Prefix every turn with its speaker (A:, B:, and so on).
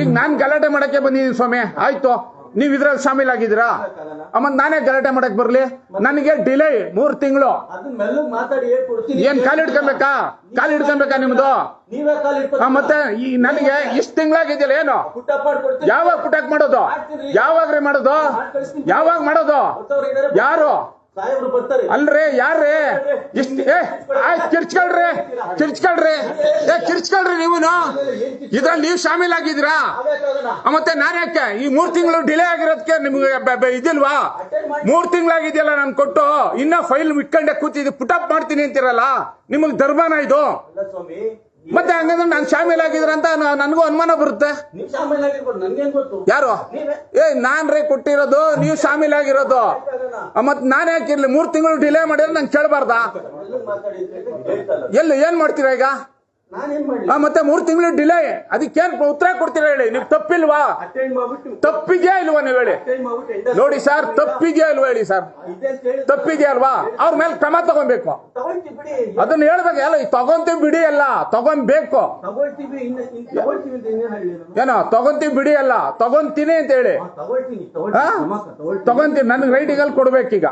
A: ಈಗ ನಾನ್ ಗಲಾಟೆ ಮಾಡಕ್ಕೆ ಬಂದಿದ್ದೀನಿ ಸ್ವಾಮಿ. ಆಯ್ತು. ನೀವ್ ಇದ್ರಲ್ಲಿ ಶಾಮೀಲ್ ಆಗಿದ್ದೀರಾ? ಅಮ್ಮ ನಾನೇ ಗಲಾಟೆ ಮಾಡಕ್ ಬರ್ಲಿ. ನನಗೆ ಡಿಲೇ ಮೂರ್ ತಿಂಗಳು. ಏನ್ ಕಾಲ್ ಹಿಡ್ಕೊಬೇಕಾ? ಕಾಲ್ ಹಿಡ್ಕೊಬೇಕಾ ನಿಮ್ದು? ಮತ್ತೆ ಈ ನನಗೆ ಇಷ್ಟ ತಿಂಗಳಾಗಿದೆಯಲ್ಲ ಏನು? ಯಾವಾಗ ಪುಟಾಕ್ ಮಾಡೋದು? ಯಾವಾಗ್ರಿ ಮಾಡೋದು? ಯಾವಾಗ ಮಾಡೋದು? ಯಾರು? ಅಲ್ರಿ ಯಾರ್ರಿ? ಇಷ್ಟ ಏ ಆಯ್ತು ಕಿರ್ಚ್ಕೊಳ್ರಿ ಕಿರ್ಚ್ಕೊಳ್ರಿ. ಏ ಕಿರ್ಚ್ಕೊಳ್ರಿ ನೀವು ಇದ್ರಲ್ಲಿ ನೀವು ಶಾಮೀಲ್ ಆಗಿದ್ದೀರಾ?
B: ಆಗ್ಬೇಕಾಗಣ.
A: ಆ, ಮತ್ತೆ ನಾನು ಯಾಕೆ? ಈ ಮೂರ್ ತಿಂಗಳು ಡಿಲೇ ಆಗಿರೋದಕ್ಕೆ ನಿಮ್ಗೆ ಇದಿಲ್ವಾ? ಮೂರ್ ತಿಂಗಳಾಗಿದೆಯಲ್ಲ ನಾನು ಕೊಟ್ಟು ಇನ್ನ ಫೈಲ್ ಇಟ್ಕೊಂಡೆ ಕೂತಿದ್ದು ಪುಟಪ್ ಮಾಡ್ತೀನಿ ಅಂತಿರಲ್ಲ? ನಿಮಗ್ ದರ್ಬಾನ ಇದು? ಮತ್ತೆ ಹಂಗಂದ್ರೆ ನಾನು ಶಾಮೀಲ್ ಆಗಿದ್ರ ಅಂತ ನ- ನನಗೂ ಅನುಮಾನ ಬರುತ್ತೆ. ಯಾರು? ಏ ನಾನ್ ರೇ ಕೊಟ್ಟಿರೋದು ನೀವು ಶಾಮೀಲ್ ಆಗಿರೋದು. ಮತ್ ನಾನು ಯಾಕಿರ್ಲಿ ಮೂರ್ ತಿಂಗಳು ಡಿಲೇ ಮಾಡಿದ್ರೆ ನಂಗೆ ಕೇಳಬಾರ್ದಾ? ಎಲ್ಲಿ ಏನ್ ಮಾಡ್ತೀರಾ ಈಗ? ಆ, ಮತ್ತೆ ಮೂರ್ ತಿಂಗಳು ಡಿಲೇ ಅದಕ್ಕೇನ್ ಉತ್ತರ ಕೊಡ್ತೀರಾ ಹೇಳಿ? ನೀವು ತಪ್ಪಿಲ್ವಾ? ತಪ್ಪಿದ್ಯಾ ಇಲ್ವಾ ನೀವು ಹೇಳಿ? ನೋಡಿ ಸರ್ ತಪ್ಪಿದ್ಯಾ ಇಲ್ವಾ ಹೇಳಿ ಸರ್? ತಪ್ಪಿಗೆ ಅಲ್ವಾ ಅವ್ರ ಮೇಲೆ ಕ್ರಮ ತಗೊಬೇಕು. ಅದನ್ನ ಹೇಳ್ಬೇಕು. ಎಲ್ಲ ತಗೊಂತೀವಿ ಬಿಡಿ ಅಲ್ಲ ತಗೊಂಬೇಕು. ಏನೋ ತಗೊಂತೀವಿ ಬಿಡಿ ಅಲ್ಲ ತಗೊಂತೀನಿ ಅಂತ ಹೇಳಿ.
B: ಹಾ,
A: ಹಾ? ತಗೊಂತೀನಿ. ನನ್ಗೆ ರೈಟಿಗಲ್ಲಿ ಕೊಡ್ಬೇಕೀಗ.